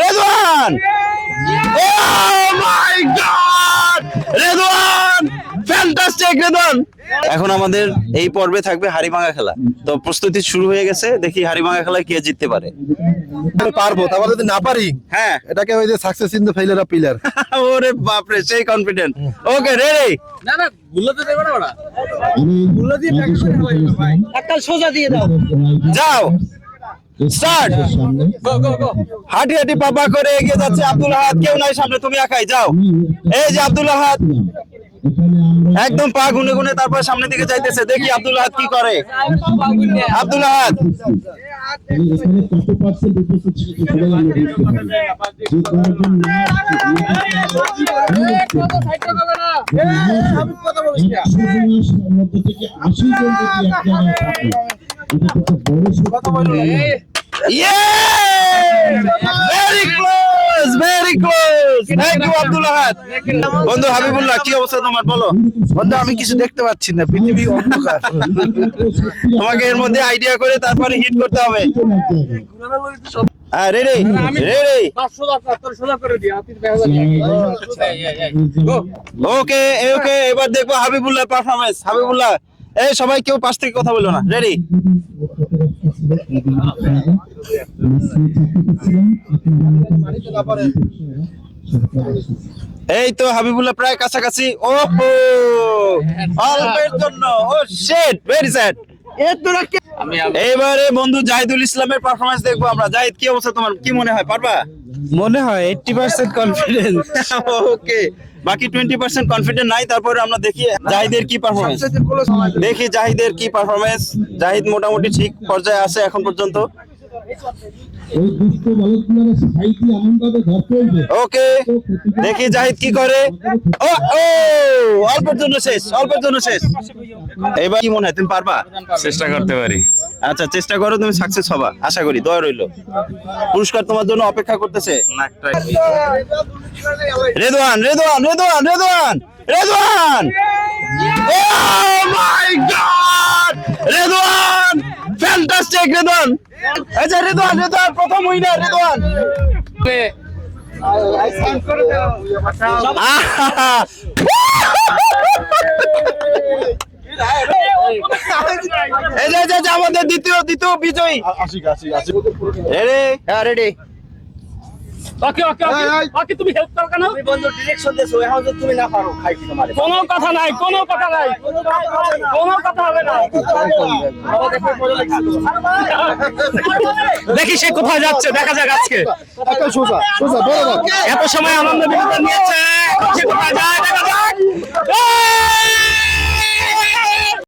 Redwan oh my god Redwan fantastic Redwan এখন আমাদের এই পর্বে থাকবে হাড়িভাঙা খেলা। তো প্রস্তুতি শুরু হয়ে গেছে দেখি হাড়িভাঙা খেলায় কে জিততে পারে। পারব তারপর যদি না পারি হ্যাঁ। এটাকে ওই যে success in the failure of pillar ওরে বাপরে সেই কনফিডেন্ট ওকে রে রে না না গুলোতে দেবে না ওরা। গুলো দিয়ে প্র্যাকটিস করে খেলাইবে ভাই। একটা সোজা দিয়ে দাও। যাও। স্টার্ট গো গো গো হাঁটি হাঁটি পাপা করে এগিয়ে যাচ্ছে আব্দুল আহাদ কেউ নাই সামনে তুমি একাই যাও এই যে আব্দুল আহাদ একদম পা গুনে গুনে তারপর সামনের দিকে যাইতেছে দেখি আব্দুল আহাদ কি করে আব্দুল মধ্যে থেকে আশি জন যদি এক বন্ধু হাবিবুল্লাহ, কি অবস্থা তোমার? বলো। বন্ধু, আমি কিছু দেখতে পাচ্ছি না, পৃথিবী অন্ধকার। তোমাকে এর মধ্যে আইডিয়া করে তারপরে হিট করতে হবে। ওকে ওকে এবার দেখব হাবিবুল্লাহ পারফরমেন্স হাবিবুল্লাহ, এই সবাই কেউ পাশ থেকে কথা বলল না। রেডি এই তো হাবিবুল্লাহ প্রায় কাছাকাছি। ওহো! অল্পের জন্য। ও শিট ভেরি স্যাড এবারে বন্ধু জাহিদুল ইসলামের পারফরমেন্স দেখব আমরা। জাহিদ কি অবস্থা তোমার? কি মনে হয়? পারবা? মনে হয় এইটটি পার্সেন্ট কনফিডেন্স ওকে বাকি টোয়েন্টি পার্সেন্ট কনফিডেন্ট নাই তারপরে আমরা দেখি জাহিদের কি পারফরমেন্স দেখি জাহিদের কি পারফরমেন্স জাহিদ মোটামুটি ঠিক পর্যায়ে আছে এখন পর্যন্ত। ওকে দেখি জাহিদ কি করে। ও ও অল্পের জন্য শেষ অল্পের জন্য শেষ। এবার কি মনে হয় তুমি পারবা? চেষ্টা করতে পারি। আচ্ছা চেষ্টা করো, তুমি সাকসেস হবা। আশা করি, দয়া রইল। পুরস্কার তোমার জন্য অপেক্ষা করতেছে। Redwan Redwan Redwan Redwan Redwan oh my god! Redwan fantastic Redwan আচ্ছা রেদওয়ান রেদওয়ান প্রথম উইনার রেদওয়ান আহা! এই যে, যে, যে আমাদের দ্বিতীয় দ্বিতীয় বিজয়ী। আসি আসি আসি। রেডি হ্যাঁ রেডি ওকে ওকে ওকে ওকে তুমি হেল্প করো কেন? বন্ধু ডিরেকশন দেছো এখন যদি তুমি না পারো খাই কি কোনো কথা নাই কোনো কথা নাই। কোনো কথা হবে না। দেখি সে কোথায় যাচ্ছে দেখা যাক আজকে। একটা সোজা সোজা বড় বড়। এত সময় আনন্দ বিনোদন নিয়েছে।